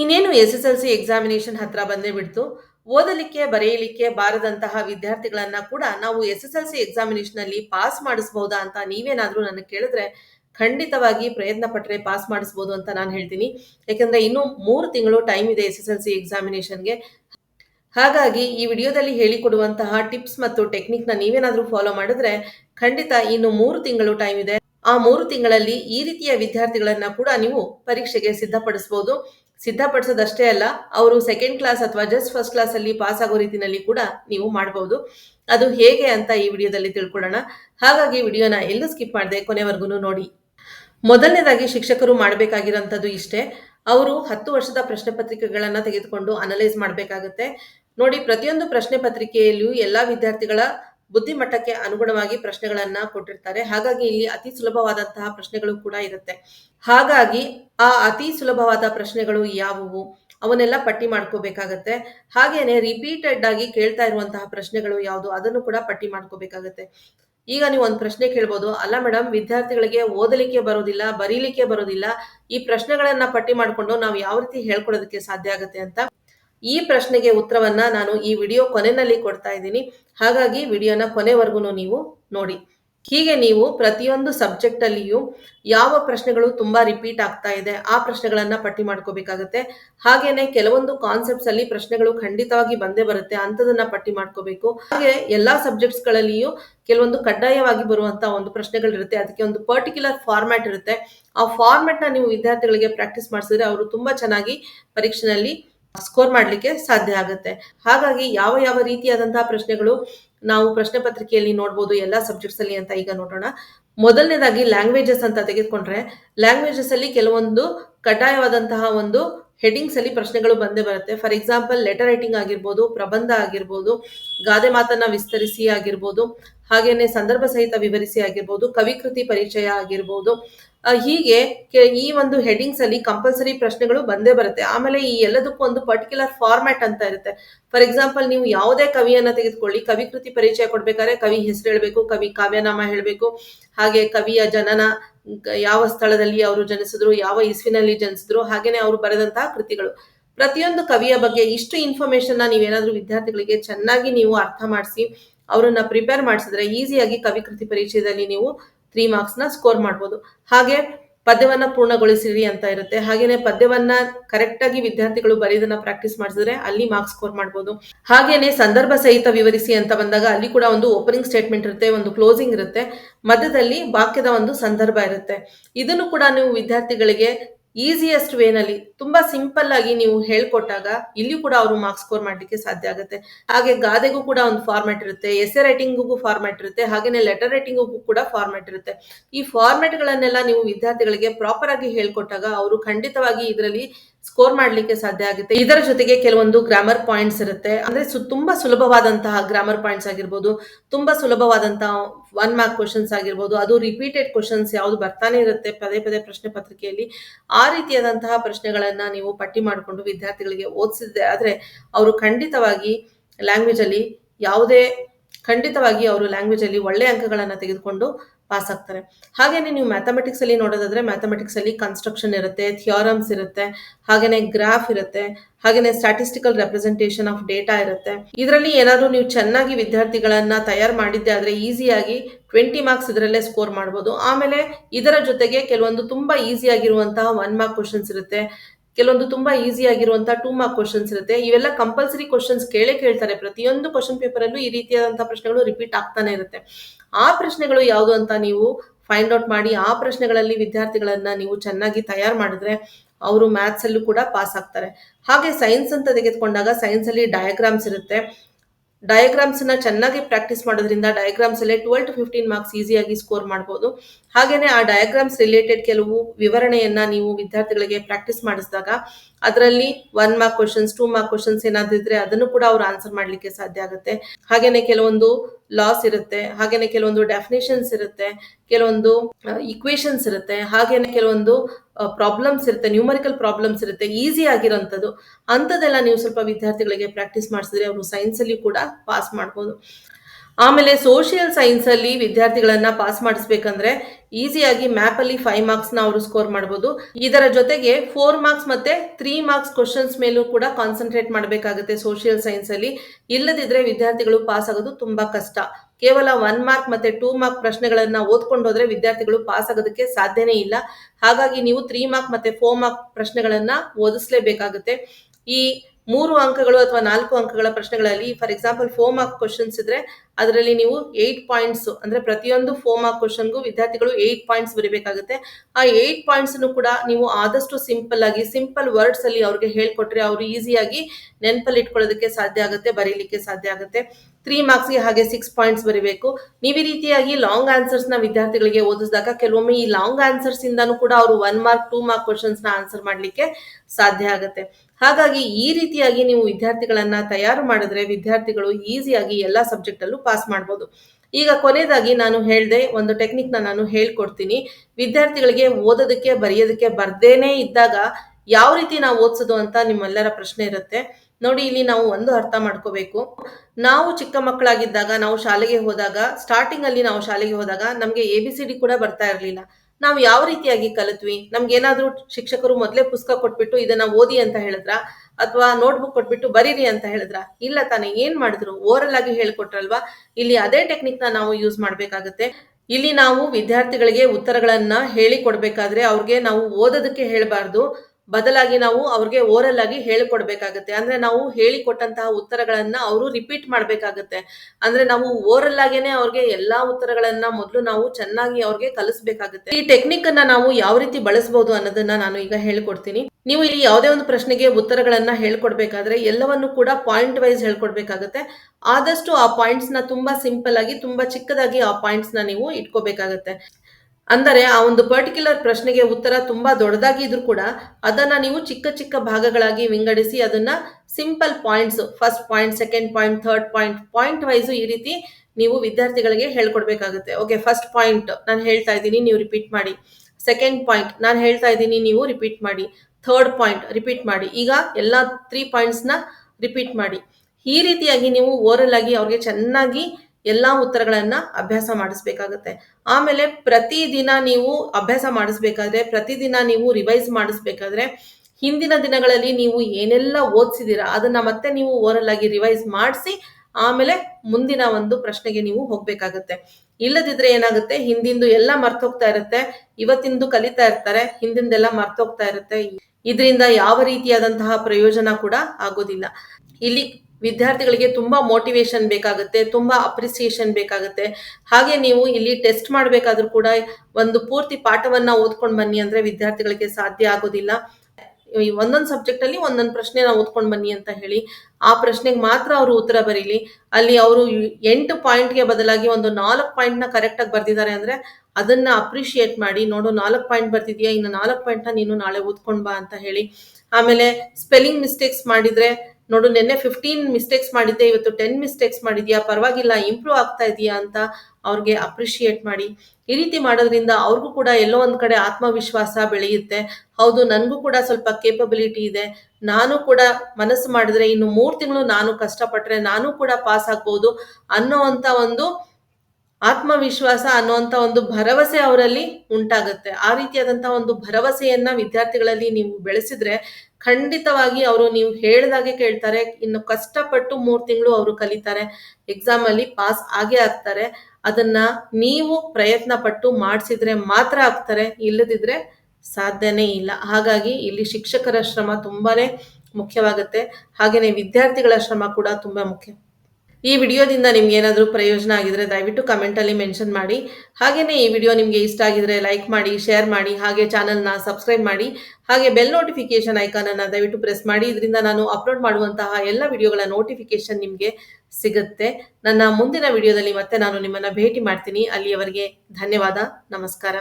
ಇನ್ನೇನು S S L C examination ಹತ್ರ ಬಂದೇ ಬಿಡ್ತು. ಓದಲಿಕ್ಕೆ, ಬರೆಯಲಿಕ್ಕೆ ಬಾರದಂತಹ ವಿದ್ಯಾರ್ಥಿಗಳನ್ನ ಕೂಡ ನಾವು S S L C examination ಅಲ್ಲಿ ಪಾಸ್ ಮಾಡಿಸಬಹುದಾ ಅಂತ ನೀವೇನಾದ್ರೂ ನನಗೆ ಕೇಳಿದ್ರೆ ಖಂಡಿತವಾಗಿ ಪ್ರಯತ್ನ ಪಟ್ಟರೆ ಪಾಸ್ ಮಾಡಿಸ್ಬೋದು ಅಂತ ನಾನು ಹೇಳ್ತೀನಿ. ಯಾಕಂದ್ರೆ ಇನ್ನು ಮೂರು ತಿಂಗಳು ಟೈಮ್ ಇದೆ ಎಸ್ ಎಸ್ ಎಲ್ ಸಿ ಎಕ್ಸಾಮಿನೇಷನ್ಗೆ ಹಾಗಾಗಿ ಈ ವಿಡಿಯೋದಲ್ಲಿ ಹೇಳಿಕೊಡುವಂತಹ ಟಿಪ್ಸ್ ಮತ್ತು ಟೆಕ್ನಿಕ್ನ ನೀವೇನಾದ್ರೂ ಫಾಲೋ ಮಾಡಿದ್ರೆ ಖಂಡಿತ ಇನ್ನು ಮೂರು ತಿಂಗಳು ಟೈಮ್ ಇದೆ. ಆ ಮೂರು ತಿಂಗಳಲ್ಲಿ ಈ ರೀತಿಯ ವಿದ್ಯಾರ್ಥಿಗಳನ್ನ ಕೂಡ ನೀವು ಪರೀಕ್ಷೆಗೆ ಸಿದ್ಧಪಡಿಸಬಹುದು ಸಿದ್ಧಪಡಿಸೋದಷ್ಟೇ ಅಲ್ಲ, ಅವರು ಸೆಕೆಂಡ್ ಕ್ಲಾಸ್ ಅಥವಾ ಜಸ್ಟ್ ಫಸ್ಟ್ ಕ್ಲಾಸ್ ಅಲ್ಲಿ ಪಾಸ್ ಆಗೋ ರೀತಿನಲ್ಲಿ ಕೂಡ ನೀವು ಮಾಡಬಹುದು ಅದು ಹೇಗೆ ಅಂತ ಈ ವಿಡಿಯೋದಲ್ಲಿ ತಿಳ್ಕೊಳ್ಳೋಣ. ಹಾಗಾಗಿ ವಿಡಿಯೋನ ಎಲ್ಲೂ ಸ್ಕಿಪ್ ಮಾಡದೆ ಕೊನೆವರೆಗೂ ನೋಡಿ. ಮೊದಲನೇದಾಗಿ ಶಿಕ್ಷಕರು ಮಾಡಬೇಕಾಗಿರೋಂಥದ್ದು ಇಷ್ಟೇ. ಅವರು ಹತ್ತು ವರ್ಷದ ಪ್ರಶ್ನೆ ಪತ್ರಿಕೆಗಳನ್ನು ತೆಗೆದುಕೊಂಡು ಅನಲೈಸ್ ಮಾಡಬೇಕಾಗುತ್ತೆ. ನೋಡಿ, ಪ್ರತಿಯೊಂದು ಪ್ರಶ್ನೆ ಪತ್ರಿಕೆಯಲ್ಲಿಯೂ ಎಲ್ಲಾ ವಿದ್ಯಾರ್ಥಿಗಳ ಬುದ್ಧಿಮಟ್ಟಕ್ಕೆ ಅನುಗುಣವಾಗಿ ಪ್ರಶ್ನೆಗಳನ್ನ ಕೊಟ್ಟಿರ್ತಾರೆ. ಹಾಗಾಗಿ ಇಲ್ಲಿ ಅತಿ ಸುಲಭವಾದಂತಹ ಪ್ರಶ್ನೆಗಳು ಕೂಡ ಇರುತ್ತೆ. ಹಾಗಾಗಿ ಆ ಅತಿ ಸುಲಭವಾದ ಪ್ರಶ್ನೆಗಳು ಯಾವುವು? ಅವನ್ನೆಲ್ಲ ಪಟ್ಟಿ ಮಾಡ್ಕೋಬೇಕಾಗತ್ತೆ. ಹಾಗೇನೆ ರಿಪೀಟೆಡ್ ಆಗಿ ಕೇಳ್ತಾ ಇರುವಂತಹ ಪ್ರಶ್ನೆಗಳು ಯಾವುದು? ಅದನ್ನು ಕೂಡ ಪಟ್ಟಿ ಮಾಡ್ಕೋಬೇಕಾಗತ್ತೆ. ಈಗ ನೀವು ಒಂದು ಪ್ರಶ್ನೆ ಕೇಳ್ಬೋದು. ಅಲ್ಲ ಮೇಡಮ್, ವಿದ್ಯಾರ್ಥಿಗಳಿಗೆ ಓದಲಿಕ್ಕೆ ಬರೋದಿಲ್ಲ, ಬರೀಲಿಕ್ಕೆ ಬರೋದಿಲ್ಲ. ಈ ಪ್ರಶ್ನೆಗಳನ್ನ ಪಟ್ಟಿ ಮಾಡಿಕೊಂಡು ನಾವು ಯಾವ ರೀತಿ ಹೇಳ್ಕೊಡೋದಕ್ಕೆ ಸಾಧ್ಯ ಆಗುತ್ತೆ ಅಂತ ಈ ಪ್ರಶ್ನೆಗೆ ಉತ್ತರವನ್ನ ನಾನು ಈ ವಿಡಿಯೋ ಕೊನೆಯಲ್ಲಿ ಕೊಡ್ತಾ ಇದ್ದೀನಿ. ಹಾಗಾಗಿ ವಿಡಿಯೋನ ಕೊನೆವರೆಗೂ ನೀವು ನೋಡಿ. ಹೀಗೆ ನೀವು ಪ್ರತಿಯೊಂದು ಸಬ್ಜೆಕ್ಟ್ ಅಲ್ಲಿಯೂ ಯಾವ ಪ್ರಶ್ನೆಗಳು ತುಂಬಾ ರಿಪೀಟ್ ಆಗ್ತಾ ಇದೆ, ಆ ಪ್ರಶ್ನೆಗಳನ್ನ ಪಟ್ಟಿ ಮಾಡ್ಕೋಬೇಕಾಗತ್ತೆ. ಹಾಗೇನೆ ಕೆಲವೊಂದು ಕಾನ್ಸೆಪ್ಟ್ಸ್ ಅಲ್ಲಿ ಪ್ರಶ್ನೆಗಳು ಖಂಡಿತವಾಗಿ ಬಂದೇ ಬರುತ್ತೆ ಅಂತದನ್ನ ಪಟ್ಟಿ ಮಾಡ್ಕೋಬೇಕು. ಹಾಗೆ ಎಲ್ಲಾ ಸಬ್ಜೆಕ್ಟ್ಸ್ ಗಳಲ್ಲಿಯೂ ಕೆಲವೊಂದು ಕಡ್ಡಾಯವಾಗಿ ಬರುವಂತ ಒಂದು ಪ್ರಶ್ನೆಗಳಿರುತ್ತೆ. ಅದಕ್ಕೆ ಒಂದು ಪರ್ಟಿಕ್ಯುಲರ್ ಫಾರ್ಮ್ಯಾಟ್ ಇರುತ್ತೆ. ಆ ಫಾರ್ಮ್ಯಾಟ್ನ ನೀವು ವಿದ್ಯಾರ್ಥಿಗಳಿಗೆ ಪ್ರಾಕ್ಟೀಸ್ ಮಾಡಿಸಿದ್ರೆ ಅವರು ತುಂಬಾ ಚೆನ್ನಾಗಿ ಪರೀಕ್ಷೆನಲ್ಲಿ ಸ್ಕೋರ್ ಮಾಡಲಿಕ್ಕೆ ಸಾಧ್ಯ ಆಗುತ್ತೆ. ಹಾಗಾಗಿ ಯಾವ ಯಾವ ರೀತಿಯಾದಂತಹ ಪ್ರಶ್ನೆಗಳು ನಾವು ಪ್ರಶ್ನೆ ಪತ್ರಿಕೆಯಲ್ಲಿ ನೋಡ್ಬೋದು, ಎಲ್ಲ ಸಬ್ಜೆಕ್ಟ್ಸ್ ಅಲ್ಲಿ ಅಂತ ಈಗ ನೋಡೋಣ. ಮೊದಲನೇದಾಗಿ ಲ್ಯಾಂಗ್ವೇಜಸ್ ಅಂತ ತೆಗೆದುಕೊಂಡ್ರೆ ಲ್ಯಾಂಗ್ವೇಜಸ್ ಅಲ್ಲಿ ಕೆಲವೊಂದು ಕಡ್ಡಾಯವಾದಂತಹ ಒಂದು ಹೆಡಿಂಗ್ಸ್ ಅಲ್ಲಿ ಪ್ರಶ್ನೆಗಳು ಬಂದೇ ಬರುತ್ತೆ. ಫಾರ್ ಎಕ್ಸಾಂಪಲ್ ಲೆಟರ್ ರೈಟಿಂಗ್ ಆಗಿರ್ಬೋದು, ಪ್ರಬಂಧ ಆಗಿರ್ಬೋದು, ಗಾದೆ ಮಾತನ್ನ ವಿಸ್ತರಿಸಿ ಆಗಿರ್ಬೋದು, ಹಾಗೇನೆ ಸಂದರ್ಭ ಸಹಿತ ವಿವರಿಸಿ ಆಗಿರ್ಬೋದು, ಕವಿಕೃತಿ ಪರಿಚಯ ಆಗಿರ್ಬೋದು ಹೀಗೆ ಈ ಒಂದು ಹೆಡಿಂಗ್ಸ್ ಅಲ್ಲಿ ಕಂಪಲ್ಸರಿ ಪ್ರಶ್ನೆಗಳು ಬಂದೇ ಬರುತ್ತೆ. ಆಮೇಲೆ ಈ ಎಲ್ಲದಕ್ಕೂ ಒಂದು ಪರ್ಟಿಕ್ಯುಲರ್ ಫಾರ್ಮ್ಯಾಟ್ ಅಂತ ಇರುತ್ತೆ. ಫಾರ್ ಎಕ್ಸಾಂಪಲ್ ನೀವು ಯಾವುದೇ ಕವಿಯನ್ನ ತೆಗೆದುಕೊಳ್ಳಿ, ಕವಿಕೃತಿ ಪರಿಚಯ ಕೊಡ್ಬೇಕಾದ್ರೆ ಕವಿ ಹೆಸರು ಹೇಳಬೇಕು, ಕವಿ ಕಾವ್ಯನಾಮ ಹೇಳಬೇಕು. ಹಾಗೆ ಕವಿಯ ಜನನ ಯಾವ ಸ್ಥಳದಲ್ಲಿ ಅವರು ಜನಿಸಿದ್ರು, ಯಾವ ಇಸ್ವಿನಲ್ಲಿ ಜನಿಸಿದ್ರು, ಹಾಗೇನೆ ಅವರು ಬರೆದಂತಹ ಕೃತಿಗಳು. ಪ್ರತಿಯೊಂದು ಕವಿಯ ಬಗ್ಗೆ ಇಷ್ಟು ಇನ್ಫಾರ್ಮೇಶನ್ ನೀವೇನಾದ್ರೂ ವಿದ್ಯಾರ್ಥಿಗಳಿಗೆ ಚೆನ್ನಾಗಿ ನೀವು ಅರ್ಥ ಮಾಡಿಸಿ, ಅವರನ್ನ ಪ್ರಿಪೇರ್ ಮಾಡಿಸಿದ್ರೆ ಈಸಿಯಾಗಿ ಕವಿಕೃತಿ ಪರಿಚಯದಲ್ಲಿ ನೀವು ತ್ರೀ ಮಾರ್ಕ್ಸ್ನ ಸ್ಕೋರ್ ಮಾಡ್ಬೋದು. ಹಾಗೆ ಪದ್ಯವನ್ನ ಪೂರ್ಣಗೊಳಿಸಿರಿ ಅಂತ ಇರುತ್ತೆ. ಹಾಗೇನೆ ಪದ್ಯವನ್ನ ಕರೆಕ್ಟ್ ಆಗಿ ವಿದ್ಯಾರ್ಥಿಗಳು ಬರೆಯೋದನ್ನ ಪ್ರಾಕ್ಟೀಸ್ ಮಾಡಿಸಿದ್ರೆ ಅಲ್ಲಿ ಮಾರ್ಕ್ಸ್ ಸ್ಕೋರ್ ಮಾಡ್ಬೋದು. ಹಾಗೇನೆ ಸಂದರ್ಭ ಸಹಿತ ವಿವರಿಸಿ ಅಂತ ಬಂದಾಗ ಅಲ್ಲಿ ಕೂಡ ಒಂದು ಓಪನಿಂಗ್ ಸ್ಟೇಟ್ಮೆಂಟ್ ಇರುತ್ತೆ, ಒಂದು ಕ್ಲೋಸಿಂಗ್ ಇರುತ್ತೆ. ಮಧ್ಯದಲ್ಲಿ ವಾಕ್ಯದ ಒಂದು ಸಂದರ್ಭ ಇರುತ್ತೆ. ಇದನ್ನು ಕೂಡ ನೀವು ವಿದ್ಯಾರ್ಥಿಗಳಿಗೆ ಈಸಿಯೆಸ್ಟ್ ವೇನಲ್ಲಿ ತುಂಬಾ ಸಿಂಪಲ್ ಆಗಿ ನೀವು ಹೇಳ್ಕೊಟ್ಟಾಗ ಇಲ್ಲಿ ಕೂಡ ಅವರು ಮಾರ್ಕ್ಸ್ ಸ್ಕೋರ್ ಮಾಡ್ಲಿಕ್ಕೆ ಸಾಧ್ಯ ಆಗುತ್ತೆ. ಹಾಗೆ ಗಾದೆಗೂ ಕೂಡ ಒಂದು ಫಾರ್ಮ್ಯಾಟ್ ಇರುತ್ತೆ ಎಸೆ ರೈಟಿಂಗ್ಗೂ ಫಾರ್ಮ್ಯಾಟ್ ಇರುತ್ತೆ, ಹಾಗೇನೆ ಲೆಟರ್ ರೈಟಿಂಗ್ಗೂ ಕೂಡ ಫಾರ್ಮ್ಯಾಟ್ ಇರುತ್ತೆ. ಈ ಫಾರ್ಮ್ಯಾಟ್ ಗಳನ್ನೆಲ್ಲ ನೀವು ವಿದ್ಯಾರ್ಥಿಗಳಿಗೆ ಪ್ರಾಪರ್ ಆಗಿ ಹೇಳ್ಕೊಟ್ಟಾಗ ಅವರು ಖಂಡಿತವಾಗಿ ಇದರಲ್ಲಿ ಸ್ಕೋರ್ ಮಾಡ್ಲಿಕ್ಕೆ ಸಾಧ್ಯ ಆಗುತ್ತೆ. ಇದರ ಜೊತೆಗೆ ಕೆಲವೊಂದು ಗ್ರಾಮರ್ ಪಾಯಿಂಟ್ಸ್ ಇರುತ್ತೆ. ಅಂದ್ರೆ ತುಂಬಾ ಸುಲಭವಾದಂತಹ ಗ್ರಾಮರ್ ಪಾಯಿಂಟ್ಸ್ ಆಗಿರ್ಬೋದು, ತುಂಬಾ ಸುಲಭವಾದಂತಹ ಒನ್ ಮಾರ್ಕ್ ಕ್ವಶನ್ಸ್ ಆಗಿರ್ಬೋದು, ಅದು ರಿಪೀಟೆಡ್ ಕ್ವಶನ್ಸ್ ಯಾವುದು ಬರ್ತಾನೆ ಇರುತ್ತೆ ಪದೇ ಪದೇ ಪ್ರಶ್ನೆ ಪತ್ರಿಕೆಯಲ್ಲಿ. ಆ ರೀತಿಯಾದಂತಹ ಪ್ರಶ್ನೆಗಳನ್ನ ನೀವು ಪಟ್ಟಿ ಮಾಡಿಕೊಂಡು ವಿದ್ಯಾರ್ಥಿಗಳಿಗೆ ಓದಿಸಿದ್ದೆ ಆದ್ರೆ ಅವರು ಖಂಡಿತವಾಗಿ ಲ್ಯಾಂಗ್ವೇಜ್ ಅಲ್ಲಿ ಯಾವುದೇ ಖಂಡಿತವಾಗಿ ಅವರು ಲ್ಯಾಂಗ್ವೇಜ್ ಅಲ್ಲಿ ಒಳ್ಳೆ ಅಂಕಗಳನ್ನ ತೆಗೆದುಕೊಂಡು ಪಾಸ್ ಆಗ್ತಾರೆ. ಹಾಗೇನೆ ನೀವು ಮ್ಯಾಥಮೆಟಿಕ್ಸ್ ಅಲ್ಲಿ ನೋಡೋದಾದ್ರೆ ಮ್ಯಾಥಮೆಟಿಕ್ಸ್ ಅಲ್ಲಿ ಕನ್ಸ್ಟ್ರಕ್ಷನ್ ಇರುತ್ತೆ ಥಿಯೋರಮ್ಸ್ ಇರುತ್ತೆ, ಹಾಗೇನೆ ಗ್ರಾಫ್ ಇರುತ್ತೆ, ಹಾಗೇನೆ ಸ್ಟಾಟಿಸ್ಟಿಕಲ್ ರೆಪ್ರೆಸೆಂಟೇಷನ್ ಆಫ್ ಡೇಟಾ ಇರುತ್ತೆ. ಇದರಲ್ಲಿ ಏನಾದರೂ ನೀವು ಚೆನ್ನಾಗಿ ವಿದ್ಯಾರ್ಥಿಗಳನ್ನ ತಯಾರು ಮಾಡಿದ್ದೆ ಆದ್ರೆ ಈಸಿಯಾಗಿ ಟ್ವೆಂಟಿ ಮಾರ್ಕ್ಸ್ ಇದರಲ್ಲೇ ಸ್ಕೋರ್ ಮಾಡ್ಬೋದು. ಆಮೇಲೆ ಇದರ ಜೊತೆಗೆ ಕೆಲವೊಂದು ತುಂಬಾ ಈಸಿ ಆಗಿರುವಂತಹ ಒನ್ ಮಾರ್ಕ್ ಕ್ವಶನ್ಸ್ ಇರುತ್ತೆ. ಕೆಲವೊಂದು ತುಂಬಾ ಈಸಿ ಆಗಿರುವಂತಹ ಟೂ ಮಾರ್ಕ್ ಕ್ವಶನ್ಸ್ ಇರುತ್ತೆ. ಇವೆಲ್ಲ ಕಂಪಲ್ಸರಿ ಕ್ವಶನ್ಸ್ ಕೇಳೇ ಕೇಳ್ತಾರೆ. ಪ್ರತಿಯೊಂದು ಕ್ವಶನ್ ಪೇಪರ್ ಅಲ್ಲೂ ಈ ರೀತಿಯಾದಂತಹ ಪ್ರಶ್ನೆಗಳು ರಿಪೀಟ್ ಆಗ್ತಾನೆ ಇರುತ್ತೆ. ಆ ಪ್ರಶ್ನೆಗಳು ಯಾವುದು ಅಂತ ನೀವು ಫೈಂಡ್ ಔಟ್ ಮಾಡಿ, ಆ ಪ್ರಶ್ನೆಗಳಲ್ಲಿ ವಿದ್ಯಾರ್ಥಿಗಳನ್ನ ನೀವು ಚೆನ್ನಾಗಿ ತಯಾರು ಮಾಡಿದ್ರೆ ಅವರು ಮ್ಯಾಥ್ಸ್ ಅಲ್ಲೂ ಕೂಡ ಪಾಸ್ ಆಗ್ತಾರೆ. ಹಾಗೆ ಸೈನ್ಸ್ ಅಂತ ತೆಗೆದುಕೊಂಡಾಗ ಸೈನ್ಸ್ ಅಲ್ಲಿ ಡಯಾಗ್ರಾಮ್ಸ್ ಇರುತ್ತೆ. ಡಯಾಗ್ರಾಮ್ಸ್ನ ಚೆನ್ನಾಗಿ ಪ್ರಾಕ್ಟೀಸ್ ಮಾಡೋದ್ರಿಂದ ಡಯಾಗ್ರಾಮ್ಸ್ ಅಲ್ಲೇ ಟ್ವೆಲ್ ಟು ಫಿಫ್ಟೀನ್ ಮಾರ್ಕ್ಸ್ ಈಸಿಯಾಗಿ ಸ್ಕೋರ್ ಮಾಡಬಹುದು ಹಾಗೇನೆ ಆ ಡಯಾಗ್ರಾಮ್ಸ್ ರಿಲೇಟೆಡ್ ಕೆಲವು ವಿವರಣೆಯನ್ನ ನೀವು ವಿದ್ಯಾರ್ಥಿಗಳಿಗೆ ಪ್ರಾಕ್ಟೀಸ್ ಮಾಡಿಸಿದಾಗ ಅದರಲ್ಲಿ one mark questions two mark questions ಏನಾದ್ರೂ ಇದ್ರೆ ಅದನ್ನು ಕೂಡ ಅವ್ರು ಆನ್ಸರ್ ಮಾಡ್ಲಿಕ್ಕೆ ಸಾಧ್ಯ ಆಗುತ್ತೆ. ಹಾಗೇನೆ ಕೆಲವೊಂದು ಲಾಸ್ ಇರುತ್ತೆ, ಹಾಗೇನೆ ಕೆಲವೊಂದು ಡೆಫಿನೇಷನ್ಸ್ ಇರುತ್ತೆ, ಕೆಲವೊಂದು ಇಕ್ವೇಶನ್ಸ್ ಇರುತ್ತೆ, ಹಾಗೇನೆ ಕೆಲವೊಂದು ಪ್ರಾಬ್ಲಮ್ಸ್ ಇರುತ್ತೆ ನ್ಯೂಮರಿಕಲ್ ಪ್ರಾಬ್ಲಮ್ಸ್ ಇರುತ್ತೆ ಈಸಿ ಆಗಿರೋಂಥದ್ದು. ಅಂಥದ್ದೆಲ್ಲ ನೀವು ಸ್ವಲ್ಪ ವಿದ್ಯಾರ್ಥಿಗಳಿಗೆ ಪ್ರಾಕ್ಟೀಸ್ ಮಾಡಿಸಿದ್ರೆ ಅವರು ಸೈನ್ಸ್ ಅಲ್ಲಿ ಕೂಡ ಪಾಸ್ ಮಾಡ್ಬೋದು. ಆಮೇಲೆ ಸೋಷಿಯಲ್ ಸೈನ್ಸ್ ಅಲ್ಲಿ ವಿದ್ಯಾರ್ಥಿಗಳನ್ನ ಪಾಸ್ ಮಾಡಿಸ್ಬೇಕಂದ್ರೆ ಈಸಿಯಾಗಿ ಮ್ಯಾಪ್ ಅಲ್ಲಿ ಫೈವ್ ಮಾರ್ಕ್ಸ್ನ ಅವರು ಸ್ಕೋರ್ ಮಾಡಬಹುದು ಇದರ ಜೊತೆಗೆ ಫೋರ್ ಮಾರ್ಕ್ಸ್ ಮತ್ತೆ ತ್ರೀ ಮಾರ್ಕ್ಸ್ ಕ್ವಶನ್ಸ್ ಮೇಲೂ ಕೂಡ ಕಾನ್ಸಂಟ್ರೇಟ್ ಮಾಡಬೇಕಾಗುತ್ತೆ ಸೋಷಿಯಲ್ ಸೈನ್ಸ್ ಅಲ್ಲಿ. ಇಲ್ಲದಿದ್ರೆ ವಿದ್ಯಾರ್ಥಿಗಳು ಪಾಸ್ ಆಗೋದು ತುಂಬಾ ಕಷ್ಟ. ಕೇವಲ ಒನ್ ಮಾರ್ಕ್ ಮತ್ತೆ ಟೂ ಮಾರ್ಕ್ ಪ್ರಶ್ನೆಗಳನ್ನ ಓದ್ಕೊಂಡು ಹೋದ್ರೆ ವಿದ್ಯಾರ್ಥಿಗಳು ಪಾಸ್ ಆಗೋದಕ್ಕೆ ಸಾಧ್ಯನೇ ಇಲ್ಲ. ಹಾಗಾಗಿ ನೀವು ತ್ರೀ ಮಾರ್ಕ್ ಮತ್ತೆ ಫೋರ್ ಮಾರ್ಕ್ ಪ್ರಶ್ನೆಗಳನ್ನ ಓದಿಸ್ಲೇಬೇಕಾಗುತ್ತೆ. ಈ ಮೂರು ಅಂಕಗಳು ಅಥವಾ ನಾಲ್ಕು ಅಂಕಗಳ ಪ್ರಶ್ನೆಗಳಲ್ಲಿ for example four mark questions ಇದ್ರೆ ಅದರಲ್ಲಿ ನೀವು ಏಟ್ ಪಾಯಿಂಟ್ಸ್ ಅಂದ್ರೆ ಪ್ರತಿಯೊಂದು ಫೋರ್ ಮಾರ್ಕ್ ಕ್ವಶನ್ಗೂ ವಿದ್ಯಾರ್ಥಿಗಳು ಏಟ್ ಪಾಯಿಂಟ್ಸ್ ಬರೀಬೇಕಾಗುತ್ತೆ. ಆ ಏಟ್ ಪಾಯಿಂಟ್ಸ್ ಕೂಡ ನೀವು ಆದಷ್ಟು ಸಿಂಪಲ್ ಆಗಿ ಸಿಂಪಲ್ ವರ್ಡ್ಸ್ ಅಲ್ಲಿ ಅವ್ರಿಗೆ ಹೇಳ್ಕೊಟ್ರೆ ಅವರು ಈಸಿಯಾಗಿ ನೆನಪಲ್ಲಿ ಇಟ್ಕೊಳ್ಳೋದಕ್ಕೆ ಸಾಧ್ಯ ಆಗುತ್ತೆ, ಬರೀಲಿಕ್ಕೆ ಸಾಧ್ಯ ಆಗುತ್ತೆ. ತ್ರೀ ಮಾರ್ಕ್ಸ್ಗೆ ಹಾಗೆ ಸಿಕ್ಸ್ ಪಾಯಿಂಟ್ಸ್ ಬರೀಬೇಕು. ನೀವು ಈ ರೀತಿಯಾಗಿ ಲಾಂಗ್ ಆನ್ಸರ್ಸ್ನ ವಿದ್ಯಾರ್ಥಿಗಳಿಗೆ ಓದಿಸಿದಾಗ ಕೆಲವೊಮ್ಮೆ ಈ ಲಾಂಗ್ ಆನ್ಸರ್ಸ್ ಇಂದಾನು ಕೂಡ ಅವರು ಒನ್ ಮಾರ್ಕ್ ಟೂ ಮಾರ್ಕ್ ಕ್ವಶನ್ಸ್ನ ಆನ್ಸರ್ ಮಾಡಲಿಕ್ಕೆ ಸಾಧ್ಯ ಆಗುತ್ತೆ. ಹಾಗಾಗಿ ಈ ರೀತಿಯಾಗಿ ನೀವು ವಿದ್ಯಾರ್ಥಿಗಳನ್ನ ತಯಾರು ಮಾಡಿದ್ರೆ ವಿದ್ಯಾರ್ಥಿಗಳು ಈಸಿಯಾಗಿ ಎಲ್ಲ ಸಬ್ಜೆಕ್ಟ್ ಅಲ್ಲೂ ಪಾಸ್ ಮಾಡ್ಬೋದು. ಈಗ ಕೊನೆಯದಾಗಿ ನಾನು ಹೇಳ್ದೆ, ಒಂದು ಟೆಕ್ನಿಕ್ನ ನಾನು ಹೇಳ್ಕೊಡ್ತೀನಿ. ವಿದ್ಯಾರ್ಥಿಗಳಿಗೆ ಓದೋದಕ್ಕೆ, ಬರೆಯೋದಕ್ಕೆ ಬರ್ದೇನೆ ಇದ್ದಾಗ ಯಾವ ರೀತಿ ನಾವು ಓದಿಸೋದು ಅಂತ ನಿಮ್ಮೆಲ್ಲರ ಪ್ರಶ್ನೆ ಇರುತ್ತೆ. ನೋಡಿ, ಇಲ್ಲಿ ನಾವು ಒಂದು ಅರ್ಥ ಮಾಡ್ಕೋಬೇಕು. ನಾವು ಚಿಕ್ಕ ಮಕ್ಕಳಾಗಿದ್ದಾಗ, ನಾವು ಶಾಲೆಗೆ ಹೋದಾಗ ಸ್ಟಾರ್ಟಿಂಗ್ ಅಲ್ಲಿ ನಾವು ಶಾಲೆಗೆ ಹೋದಾಗ ನಮ್ಗೆ ಎ ಬಿ ಸಿ ಡಿ ಕೂಡ ಬರ್ತಾ ಇರಲಿಲ್ಲ. ನಾವು ಯಾವ ರೀತಿಯಾಗಿ ಕಲಿತ್ವಿ? ನಮ್ಗೆ ಏನಾದ್ರೂ ಶಿಕ್ಷಕರು ಮೊದಲೇ ಪುಸ್ತಕ ಕೊಟ್ಬಿಟ್ಟು ಇದನ್ನ ಓದಿ ಅಂತ ಹೇಳಿದ್ರ? ಅಥವಾ ನೋಟ್ಬುಕ್ ಕೊಟ್ಬಿಟ್ಟು ಬರೀರಿ ಅಂತ ಹೇಳಿದ್ರ? ಇಲ್ಲ ತಾನೇ, ಏನ್ ಮಾಡಿದ್ರು? ಓರಲ್ ಆಗಿ ಹೇಳ್ಕೊಟ್ರಲ್ವಾ? ಇಲ್ಲಿ ಅದೇ ಟೆಕ್ನಿಕ್ನ ನಾವು ಯೂಸ್ ಮಾಡ್ಬೇಕಾಗತ್ತೆ. ಇಲ್ಲಿ ನಾವು ವಿದ್ಯಾರ್ಥಿಗಳಿಗೆ ಉತ್ತರಗಳನ್ನ ಹೇಳಿ ಕೊಡ್ಬೇಕಾದ್ರೆ ಅವ್ರಿಗೆ ನಾವು ಓದೋದಕ್ಕೆ ಹೇಳಬಾರ್ದು. ಬದಲಾಗಿ ನಾವು ಅವ್ರಿಗೆ ಓರಲ್ ಆಗಿ ಹೇಳಿಕೊಡ್ಬೇಕಾಗತ್ತೆ. ಅಂದ್ರೆ ನಾವು ಹೇಳಿಕೊಟ್ಟಂತಹ ಉತ್ತರಗಳನ್ನ ಅವರು ರಿಪೀಟ್ ಮಾಡ್ಬೇಕಾಗತ್ತೆ. ಅಂದ್ರೆ ನಾವು ಓರಲ್ ಆಗೇನೆ ಅವ್ರಿಗೆ ಎಲ್ಲಾ ಉತ್ತರಗಳನ್ನ ಮೊದಲು ನಾವು ಚೆನ್ನಾಗಿ ಅವ್ರಿಗೆ ಕಲಿಸ್ಬೇಕಾಗತ್ತೆ. ಈ ಟೆಕ್ನಿಕ್ ಅನ್ನ ನಾವು ಯಾವ ರೀತಿ ಬಳಸಬಹುದು ಅನ್ನೋದನ್ನ ನಾನು ಈಗ ಹೇಳ್ಕೊಡ್ತೀನಿ. ನೀವು ಇಲ್ಲಿ ಯಾವುದೇ ಒಂದು ಪ್ರಶ್ನೆಗೆ ಉತ್ತರಗಳನ್ನ ಹೇಳ್ಕೊಡ್ಬೇಕಾದ್ರೆ ಎಲ್ಲವನ್ನು ಕೂಡ ಪಾಯಿಂಟ್ ವೈಸ್ ಹೇಳ್ಕೊಡ್ಬೇಕಾಗತ್ತೆ. ಆದಷ್ಟು ಆ ಪಾಯಿಂಟ್ಸ್ನ ತುಂಬಾ ಸಿಂಪಲ್ ಆಗಿ, ತುಂಬಾ ಚಿಕ್ಕದಾಗಿ ಆ ಪಾಯಿಂಟ್ಸ್ನ ನೀವು ಇಟ್ಕೋಬೇಕಾಗತ್ತೆ. ಅಂದರೆ ಆ ಒಂದು ಪರ್ಟಿಕ್ಯುಲರ್ ಪ್ರಶ್ನೆಗೆ ಉತ್ತರ ತುಂಬಾ ದೊಡ್ಡದಾಗಿ ಇದ್ರೂ ಕೂಡ ಅದನ್ನ ನೀವು ಚಿಕ್ಕ ಚಿಕ್ಕ ಭಾಗಗಳಾಗಿ ವಿಂಗಡಿಸಿ ಅದನ್ನ simple points first point second point third point point wise ಈ ರೀತಿ ನೀವು ವಿದ್ಯಾರ್ಥಿಗಳಿಗೆ ಹೇಳ್ಕೊಡ್ಬೇಕಾಗುತ್ತೆ. ಓಕೆ ಫಸ್ಟ್ ಪಾಯಿಂಟ್ ನಾನು ಹೇಳ್ತಾ ಇದ್ದೀನಿ, ನೀವು ರಿಪೀಟ್ ಮಾಡಿ. ಸೆಕೆಂಡ್ ಪಾಯಿಂಟ್ ನಾನು ಹೇಳ್ತಾ ಇದ್ದೀನಿ, ನೀವು ರಿಪೀಟ್ ಮಾಡಿ. ಥರ್ಡ್ ಪಾಯಿಂಟ್ ರಿಪೀಟ್ ಮಾಡಿ. ಈಗ ಎಲ್ಲ ತ್ರೀ ಪಾಯಿಂಟ್ಸ್ನ ರಿಪೀಟ್ ಮಾಡಿ. ಈ ರೀತಿಯಾಗಿ ನೀವು ಓರಲ್ ಆಗಿ ಅವ್ರಿಗೆ ಚೆನ್ನಾಗಿ ಎಲ್ಲಾ ಉತ್ತರಗಳನ್ನ ಅಭ್ಯಾಸ ಮಾಡಿಸ್ಬೇಕಾಗತ್ತೆ. ಆಮೇಲೆ ಪ್ರತಿದಿನ ನೀವು ಅಭ್ಯಾಸ ಮಾಡಿಸ್ಬೇಕಾದ್ರೆ, ಪ್ರತಿದಿನ ನೀವು ರಿವೈಸ್ ಮಾಡಿಸ್ಬೇಕಾದ್ರೆ, ಹಿಂದಿನ ದಿನಗಳಲ್ಲಿ ನೀವು ಏನೆಲ್ಲ ಓದಿಸಿದ್ದೀರಾ ಅದನ್ನ ಮತ್ತೆ ನೀವು ಓರಲ್ ಆಗಿ ರಿವೈಸ್ ಮಾಡಿಸಿ, ಆಮೇಲೆ ಮುಂದಿನ ಒಂದು ಪ್ರಶ್ನೆಗೆ ನೀವು ಹೋಗ್ಬೇಕಾಗತ್ತೆ. ಇಲ್ಲದಿದ್ರೆ ಏನಾಗುತ್ತೆ, ಹಿಂದಿಂದು ಎಲ್ಲ ಮರ್ತೋಗ್ತಾ ಇರುತ್ತೆ, ಇವತ್ತಿಂದು ಕಲಿತಾ ಇರ್ತಾರೆ, ಹಿಂದಿಂದೆಲ್ಲ ಮರ್ತೋಗ್ತಾ ಇರುತ್ತೆ. ಇದರಿಂದ ಯಾವ ರೀತಿಯಾದಂತಹ ಪ್ರಯೋಜನ ಕೂಡ ಆಗೋದಿಲ್ಲ. ಇಲ್ಲಿ ವಿದ್ಯಾರ್ಥಿಗಳಿಗೆ ತುಂಬಾ ಮೋಟಿವೇಶನ್ ಬೇಕಾಗುತ್ತೆ, ತುಂಬಾ ಅಪ್ರಿಸಿಯೇಷನ್ ಬೇಕಾಗುತ್ತೆ. ಹಾಗೆ ನೀವು ಇಲ್ಲಿ ಟೆಸ್ಟ್ ಮಾಡಬೇಕಾದ್ರೂ ಕೂಡ ಒಂದು ಪೂರ್ತಿ ಪಾಠವನ್ನ ಓದ್ಕೊಂಡು ಬನ್ನಿ ಅಂದ್ರೆ ವಿದ್ಯಾರ್ಥಿಗಳಿಗೆ ಸಾಧ್ಯ ಆಗೋದಿಲ್ಲ. ಒಂದೊಂದು ಸಬ್ಜೆಕ್ಟ್ ಅಲ್ಲಿ ಒಂದೊಂದು ಪ್ರಶ್ನೆನ ಓದ್ಕೊಂಡು ಬನ್ನಿ ಅಂತ ಹೇಳಿ ಆ ಪ್ರಶ್ನೆಗೆ ಮಾತ್ರ ಅವರು ಉತ್ತರ ಬರೀಲಿ. ಅಲ್ಲಿ ಅವರು ಎಂಟು ಪಾಯಿಂಟ್ಗೆ ಬದಲಾಗಿ ಒಂದು ನಾಲ್ಕು ಪಾಯಿಂಟ್ನ ಕರೆಕ್ಟ್ ಆಗಿ ಬರ್ದಿದ್ದಾರೆ ಅಂದ್ರೆ ಅದನ್ನ ಅಪ್ರಿಷಿಯೇಟ್ ಮಾಡಿ, ನೋಡು ನಾಲ್ಕು ಪಾಯಿಂಟ್ ಬರ್ತಿದ್ಯಾ ಇನ್ನು ನಾಲ್ಕು ಪಾಯಿಂಟ್ನ ನೀನು ನಾಳೆ ಓದ್ಕೊಂಡ್ ಬಾ ಅಂತ ಹೇಳಿ. ಆಮೇಲೆ ಸ್ಪೆಲ್ಲಿಂಗ್ ಮಿಸ್ಟೇಕ್ಸ್ ಮಾಡಿದ್ರೆ ನೋಡು, ನಿನ್ನೆ ಫಿಫ್ಟೀನ್ ಮಿಸ್ಟೇಕ್ಸ್ ಮಾಡಿದ್ದೆ, ಇವತ್ತು ಟೆನ್ ಮಿಸ್ಟೇಕ್ಸ್ ಮಾಡಿದ್ಯಾ, ಪರವಾಗಿಲ್ಲ ಇಂಪ್ರೂವ್ ಆಗ್ತಾ ಇದೆಯಾ ಅಂತ ಅವ್ರಿಗೆ ಅಪ್ರಿಷಿಯೇಟ್ ಮಾಡಿ. ಈ ರೀತಿ ಮಾಡೋದ್ರಿಂದ ಅವ್ರಿಗೂ ಕೂಡ ಎಲ್ಲೋ ಒಂದು ಕಡೆ ಆತ್ಮವಿಶ್ವಾಸ ಬೆಳೆಯುತ್ತೆ. ಹೌದು, ನನಗೂ ಕೂಡ ಸ್ವಲ್ಪ ಕೇಪಬಿಲಿಟಿ ಇದೆ. ನಾನು ಕೂಡ ಮನಸ್ಸು ಮಾಡಿದ್ರೆ ಇನ್ನು ಮೂರು ತಿಂಗಳು ನಾನು ಕಷ್ಟಪಟ್ರೆ ನಾನು ಕೂಡ ಪಾಸ್ ಆಗ್ಬೋದು ಅನ್ನೋವಂಥ ಒಂದು ಆತ್ಮವಿಶ್ವಾಸ ಅನ್ನುವಂಥ ಒಂದು ಭರವಸೆ ಅವರಲ್ಲಿ ಉಂಟಾಗುತ್ತೆ. ಆ ರೀತಿಯಾದಂತಹ ಒಂದು ಭರವಸೆಯನ್ನ ವಿದ್ಯಾರ್ಥಿಗಳಲ್ಲಿ ನೀವು ಬೆಳೆಸಿದ್ರೆ ಖಂಡಿತವಾಗಿ ಅವರು ನೀವು ಹೇಳ್ದಾಗೆ ಕೇಳ್ತಾರೆ. ಇನ್ನು ಕಷ್ಟಪಟ್ಟು ಮೂರು ತಿಂಗಳು ಅವರು ಕಲಿತಾರೆ. ಎಕ್ಸಾಮ್ ಅಲ್ಲಿ ಪಾಸ್ ಆಗೇ ಆಗ್ತಾರೆ. ಅದನ್ನ ನೀವು ಪ್ರಯತ್ನ ಪಟ್ಟು ಮಾಡಿಸಿದ್ರೆ ಮಾತ್ರ ಆಗ್ತಾರೆ. ಇಲ್ಲದಿದ್ರೆ ಸಾಧ್ಯನೇ ಇಲ್ಲ. ಹಾಗಾಗಿ ಇಲ್ಲಿ ಶಿಕ್ಷಕರ ಶ್ರಮ ತುಂಬಾನೇ ಮುಖ್ಯವಾಗುತ್ತೆ. ಹಾಗೆಯೇ ವಿದ್ಯಾರ್ಥಿಗಳ ಶ್ರಮ ಕೂಡ ತುಂಬಾ ಮುಖ್ಯ. ಈ ವಿಡಿಯೋದಿಂದ ನಿಮ್ಗೆ ಏನಾದರೂ ಪ್ರಯೋಜನ ಆಗಿದ್ರೆ ದಯವಿಟ್ಟು ಕಮೆಂಟಲ್ಲಿ ಮೆನ್ಷನ್ ಮಾಡಿ. ಹಾಗೆಯೇ ಈ ವಿಡಿಯೋ ನಿಮಗೆ ಇಷ್ಟ ಆಗಿದ್ರೆ ಲೈಕ್ ಮಾಡಿ ಶೇರ್ ಮಾಡಿ, ಹಾಗೆ ಚಾನಲ್ನ ಸಬ್ಸ್ಕ್ರೈಬ್ ಮಾಡಿ, ಹಾಗೆ ಬೆಲ್ ನೋಟಿಫಿಕೇಶನ್ ಐಕಾನನ್ನು ದಯವಿಟ್ಟು ಪ್ರೆಸ್ ಮಾಡಿ. ಇದರಿಂದ ನಾನು ಅಪ್ಲೋಡ್ ಮಾಡುವಂತಹ ಎಲ್ಲ ವಿಡಿಯೋಗಳ ನೋಟಿಫಿಕೇಶನ್ ನಿಮಗೆ ಸಿಗುತ್ತೆ. ನನ್ನ ಮುಂದಿನ ವಿಡಿಯೋದಲ್ಲಿ ಮತ್ತೆ ನಾನು ನಿಮ್ಮನ್ನು ಭೇಟಿ ಮಾಡ್ತೀನಿ. ಅಲ್ಲಿಯವರೆಗೆ ಧನ್ಯವಾದ. ನಮಸ್ಕಾರ.